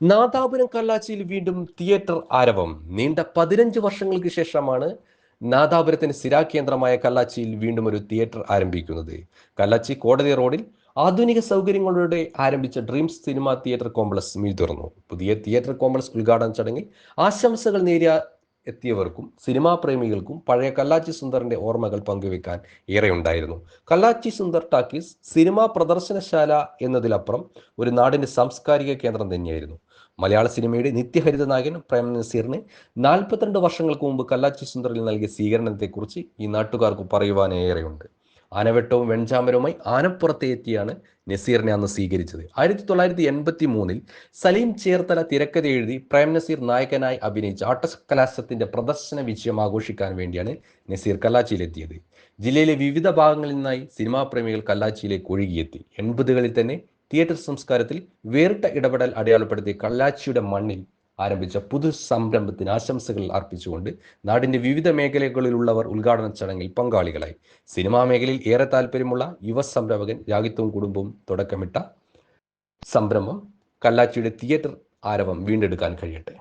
നാദാപുരം കല്ലാച്ചിയിൽ വീണ്ടും തിയേറ്റർ ആരവം. നീണ്ട പതിനഞ്ച് വർഷങ്ങൾക്ക് ശേഷമാണ് നാദാപുരത്തിന് സ്ഥിരാകേന്ദ്രമായ കല്ലാച്ചിയിൽ വീണ്ടും ഒരു തിയേറ്റർ ആരംഭിക്കുന്നത്. കല്ലാച്ചി കോടതി റോഡിൽ ആധുനിക സൗകര്യങ്ങളോടെ ആരംഭിച്ച ഡ്രീംസ് സിനിമ തിയേറ്റർ കോംപ്ലക്സ് മീ തുറന്നു പുതിയ തിയേറ്റർ കോംപ്ലക്സ് ഉദ്ഘാടന ചടങ്ങിൽ ആശംസകൾ നേരിയ എത്തിയവർക്കും സിനിമാ പ്രേമികൾക്കും പഴയ കല്ലാച്ചി സുന്ദറിന്റെ ഓർമ്മകൾ പങ്കുവെക്കാൻ ഏറെയുണ്ടായിരുന്നു. കല്ലാച്ചി സുന്ദർ ടാക്കീസ് സിനിമാ പ്രദർശനശാല എന്നതിലപ്പുറം ഒരു നാടിന്റെ സാംസ്കാരിക കേന്ദ്രം തന്നെയായിരുന്നു. മലയാള സിനിമയുടെ നിത്യഹരിത നായകൻ പ്രേം നസീറിന് നാൽപ്പത്തിരണ്ട് വർഷങ്ങൾക്ക് മുമ്പ് കല്ലാച്ചി സുന്ദറിൽ നൽകിയ സ്വീകരണത്തെക്കുറിച്ച് ഈ നാട്ടുകാർക്ക് പറയുവാനേറെയുണ്ട് ആനവെട്ടവും വെൺചാമരവുമായി ആനപ്പുറത്തെ എത്തിയാണ് നസീറിനെ അന്ന് സ്വീകരിച്ചത്. ആയിരത്തി തൊള്ളായിരത്തി എൺപത്തി മൂന്നിൽ സലീം ചേർത്തല തിരക്കഥ എഴുതി പ്രേം നസീർ നായകനായി അഭിനയിച്ച ആട്ടകലാശത്തിന്റെ പ്രദർശന വിജയം ആഘോഷിക്കാൻ വേണ്ടിയാണ് നസീർ കല്ലാച്ചിയിലെത്തിയത്. ജില്ലയിലെ വിവിധ ഭാഗങ്ങളിൽ നിന്നായി സിനിമാ പ്രേമികൾ കല്ലാച്ചിയിലേക്ക് ഒഴുകിയെത്തി. എൺപതുകളിൽ തന്നെ തിയേറ്റർ സംസ്കാരത്തിൽ വേറിട്ട ഇടപെടൽ അടയാളപ്പെടുത്തി കല്ലാച്ചിയുടെ മണ്ണിൽ ആരംഭിച്ച പുതു സംരംഭത്തിന് ആശംസകൾ അർപ്പിച്ചുകൊണ്ട് നാടിന്റെ വിവിധ മേഖലകളിലുള്ളവർ ഉദ്ഘാടന ചടങ്ങിൽ പങ്കാളികളായി. സിനിമാ മേഖലയിൽ ഏറെ താല്പര്യമുള്ള യുവ സംരംഭകൻ രാഗിത്വം കുടുംബവും തുടക്കമിട്ട സംരംഭം കല്ലാച്ചിയുടെ തിയേറ്റർ ആരവം വീണ്ടെടുക്കാൻ കഴിയട്ടെ.